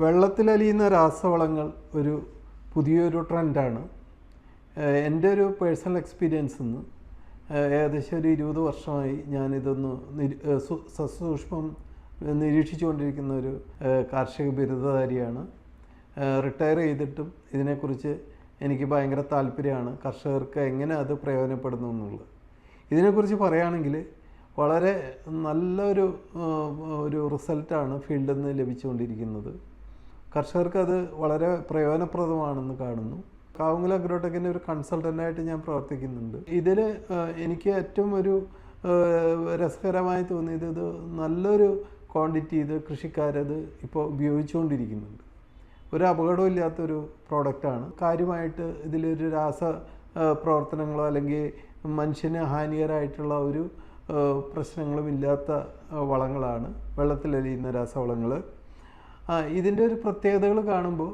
വെള്ളത്തിലലിയുന്ന രാസവളങ്ങൾ ഒരു പുതിയൊരു ട്രെൻഡാണ്. എന്റെ ഒരു പേഴ്സണൽ എക്സ്പീരിയൻസ് നിന്ന് ഏകദേശം ഒരു ഇരുപത് വർഷമായി ഞാനിതൊന്ന് നിരി സസൂക്ഷ്മം നിരീക്ഷിച്ചുകൊണ്ടിരിക്കുന്ന ഒരു കാർഷിക ബിരുദധാരിയാണ്. റിട്ടയർ ചെയ്തിട്ടും ഇതിനെക്കുറിച്ച് എനിക്ക് ഭയങ്കര താല്പര്യമാണ്. കർഷകർക്ക് എങ്ങനെ അത് പ്രയോജനപ്പെടുന്നു എന്നുള്ളത്. ഇതിനെക്കുറിച്ച് പറയുകയാണെങ്കിൽ വളരെ നല്ലൊരു ഒരു റിസൾട്ടാണ് ഫീൽഡിൽ നിന്ന് ലഭിച്ചുകൊണ്ടിരിക്കുന്നത്. കർഷകർക്ക് അത് വളരെ പ്രയോജനപ്രദമാണെന്ന് കാണുന്നു. കാവുങ്കൽ അഗ്രോടെക്കിന്റെ ഒരു കൺസൾട്ടന്റായിട്ട് ഞാൻ പ്രവർത്തിക്കുന്നുണ്ട്. ഇതിൽ എനിക്ക് ഏറ്റവും ഒരു രസകരമായി തോന്നിയത് ഇത് നല്ലൊരു ക്വാണ്ടിറ്റി ഇത് കൃഷിക്കാരത് ഇപ്പോൾ ഉപയോഗിച്ചുകൊണ്ടിരിക്കുന്നുണ്ട്. ഒരു അപകടവും ഇല്ലാത്തൊരു പ്രോഡക്റ്റാണ്. കാര്യമായിട്ട് ഇതിലൊരു രാസ പ്രവർത്തനങ്ങളോ അല്ലെങ്കിൽ മനുഷ്യന് ഹാനികരമായിട്ടുള്ള ഒരു പ്രശ്നങ്ങളും ഇല്ലാത്ത വളങ്ങളാണ്. വെള്ളത്തിലലിയുന്ന രാസവളങ്ങൾ. ഇതിന്റെ ഒരു പ്രത്യേകതകൾ കാണുമ്പോൾ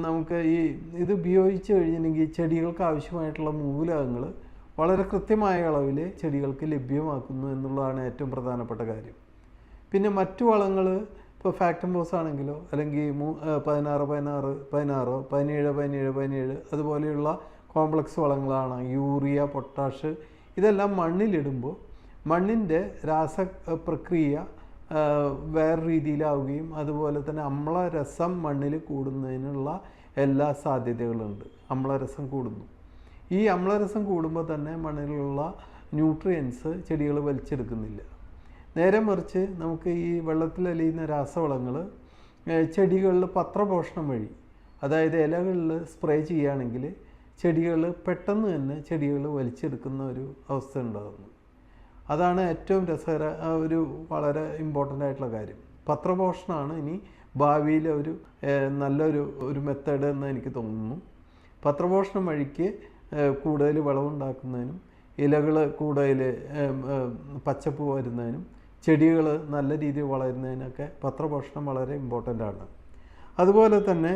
നമുക്ക് ഈ ഇത് ഉപയോഗിച്ച് കഴിഞ്ഞിട്ടുണ്ടെങ്കിൽ ചെടികൾക്ക് ആവശ്യമായിട്ടുള്ള മൂലകങ്ങൾ വളരെ കൃത്യമായ അളവിൽ ചെടികൾക്ക് ലഭ്യമാക്കുന്നു എന്നുള്ളതാണ് ഏറ്റവും പ്രധാനപ്പെട്ട കാര്യം. പിന്നെ മറ്റു വളങ്ങൾ ഇപ്പോൾ ഫാക്ടംബോസ് ആണെങ്കിലോ അല്ലെങ്കിൽ മൂ പതിനാറ് പതിനാറ് പതിനാറോ പതിനേഴ് പതിനേഴ് പതിനേഴ് അതുപോലെയുള്ള കോംപ്ലക്സ് വളങ്ങളാണ് യൂറിയ പൊട്ടാഷ് ഇതെല്ലാം മണ്ണിലിടുമ്പോൾ മണ്ണിന്റെ രാസ പ്രക്രിയ വേറെ രീതിയിലാവുകയും അതുപോലെ തന്നെ അമ്ലരസം മണ്ണിൽ കൂടുന്നതിനുള്ള എല്ലാ സാധ്യതകളുണ്ട്. അമ്ലരസം കൂടുന്നു. ഈ അമ്ലരസം കൂടുമ്പോൾ തന്നെ മണ്ണിലുള്ള ന്യൂട്രിയൻസ് ചെടികൾ വലിച്ചെടുക്കുന്നില്ല. നേരെ മറിച്ച് നമുക്ക് ഈ വെള്ളത്തിൽ അലിയുന്ന രാസവളങ്ങൾ ചെടികളിൽ പത്രപോഷണം വഴി അതായത് ഇലകളിൽ സ്പ്രേ ചെയ്യുകയാണെങ്കിൽ ചെടികൾ പെട്ടെന്ന് തന്നെ ചെടികൾ വലിച്ചെടുക്കുന്ന ഒരു അവസ്ഥ ഉണ്ടാകുന്നു. അതാണ് ഏറ്റവും രസകര ഒരു വളരെ ഇമ്പോർട്ടന്റ് ആയിട്ടുള്ള കാര്യം. പത്രപോഷണമാണ് ഇനി ഭാവിയിൽ ഒരു നല്ലൊരു ഒരു മെത്തേഡ് എന്ന് എനിക്ക് തോന്നുന്നു. പത്രപോഷണം വഴിക്ക് കൂടുതൽ വിളവുണ്ടാക്കുന്നതിനും ഇലകൾ കൂടുതൽ പച്ചപ്പ് വരുന്നതിനും ചെടികൾ നല്ല രീതിയിൽ വളരുന്നതിനൊക്കെ പത്രപോഷണം വളരെ ഇമ്പോർട്ടന്റ് ആണ്. അതുപോലെ തന്നെ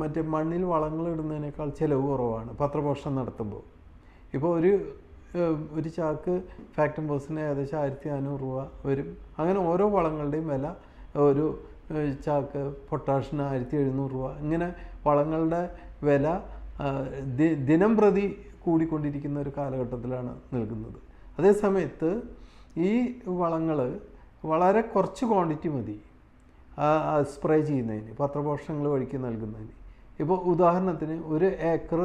മറ്റേ മണ്ണിൽ വളങ്ങൾ ഇടുന്നതിനേക്കാൾ ചിലവ് കുറവാണ് പത്രപോഷണം നടത്തുമ്പോൾ. ഇപ്പോൾ ഒരു ഒരു ചാക്ക് ഫാക്ടം ബോസിന് ഏകദേശം ആയിരത്തി നാനൂറ് രൂപ വരും. അങ്ങനെ ഓരോ വളങ്ങളുടെയും വില ഒരു ചാക്ക് പൊട്ടാഷിന് ആയിരത്തി എഴുന്നൂറ് രൂപ. ഇങ്ങനെ വളങ്ങളുടെ വില ദിനം പ്രതി കൂടിക്കൊണ്ടിരിക്കുന്ന ഒരു കാലഘട്ടത്തിലാണ് നിൽക്കുന്നത്. അതേസമയത്ത് ഈ വളങ്ങൾ വളരെ കുറച്ച് ക്വാണ്ടിറ്റി മതി സ്പ്രേ ചെയ്യുന്നതിന് പത്രപോഷണങ്ങൾ വഴിക്ക് നൽകുന്നതിന്. ഇപ്പോൾ ഉദാഹരണത്തിന് ഒരു ഏക്കർ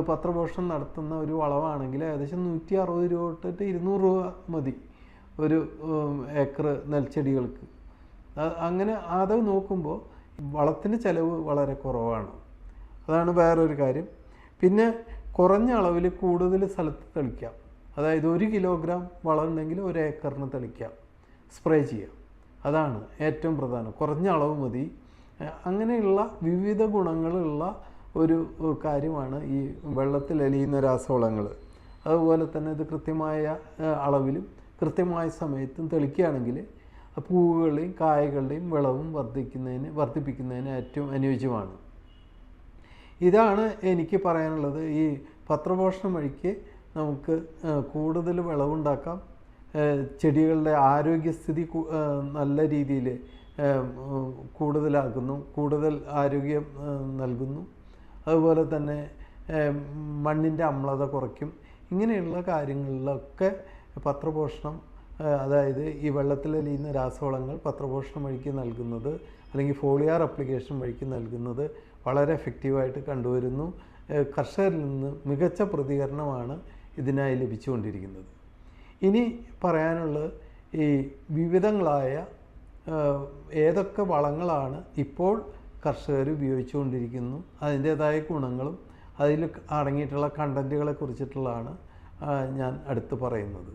പത്രപോഷണം നടത്തുന്ന ഒരു വളവാണെങ്കിൽ ഏകദേശം നൂറ്റി അറുപത് രൂപ തൊട്ടിട്ട് ഇരുന്നൂറ് രൂപ മതി ഒരു ഏക്കർ നെൽച്ചെടികൾക്ക്. അങ്ങനെ അത് നോക്കുമ്പോൾ വളത്തിന്റെ ചിലവ് വളരെ കുറവാണ്. അതാണ് വേറൊരു കാര്യം. പിന്നെ കുറഞ്ഞ അളവിൽ കൂടുതൽ സ്ഥലത്ത് തെളിക്കാം. അതായത് ഒരു കിലോഗ്രാം വളം ഉണ്ടെങ്കിൽ ഒരു ഏക്കറിന് തെളിക്കാം. സ്പ്രേ ചെയ്യാം. അതാണ് ഏറ്റവും പ്രധാനം. കുറഞ്ഞ അളവ് മതി. അങ്ങനെയുള്ള വിവിധ ഗുണങ്ങളുള്ള ഒരു കാര്യമാണ് ഈ വെള്ളത്തിൽ അലിയുന്ന രാസവളങ്ങൾ. അതുപോലെ തന്നെ ഇത് കൃത്യമായ അളവിലും കൃത്യമായ സമയത്തും തെളിക്കുകയാണെങ്കിൽ പൂവുകളുടെയും കായകളുടെയും വിളവും വർദ്ധിക്കുന്നതിന് വർദ്ധിപ്പിക്കുന്നതിന് ഏറ്റവും അനുയോജ്യമാണ്. ഇതാണ് എനിക്ക് പറയാനുള്ളത്. ഈ പത്രപോഷണം വഴിക്ക് നമുക്ക് കൂടുതൽ വിളവുണ്ടാക്കാം. ചെടികളുടെ ആരോഗ്യസ്ഥിതി നല്ല രീതിയിൽ കൂടുതലാക്കുന്നു. കൂടുതൽ ആരോഗ്യം നൽകുന്നു. അതുപോലെ തന്നെ മണ്ണിന്റെ അമ്ലത കുറയ്ക്കും. ഇങ്ങനെയുള്ള കാര്യങ്ങളിലൊക്കെ പത്രപോഷണം അതായത് ഈ വെള്ളത്തിൽ അലിയുന്ന രാസവളങ്ങൾ പത്രപോഷണം വഴിക്ക് നൽകുന്നത് അല്ലെങ്കിൽ ഫോളിയാർ അപ്ലിക്കേഷൻ വഴിക്ക് നൽകുന്നത് വളരെ എഫക്റ്റീവായിട്ട് കണ്ടുവരുന്നു. കർഷകരിൽ നിന്ന് മികച്ച പ്രതികരണമാണ് ഇതിനായി ലഭിച്ചുകൊണ്ടിരിക്കുന്നത്. ഇനി പറയാനുള്ളത് ഈ വിവിധങ്ങളായ ഏതൊക്കെ വളങ്ങളാണ് ഇപ്പോൾ കർഷകർ ഉപയോഗിച്ചുകൊണ്ടിരിക്കുന്നു. അതിന്റേതായ ഗുണങ്ങളും അതിൽ അടങ്ങിയിട്ടുള്ള കണ്ടന്റുകളെ കുറിച്ചിട്ടുള്ളതാണ് ഞാൻ അടുത്ത് പറയുന്നത്.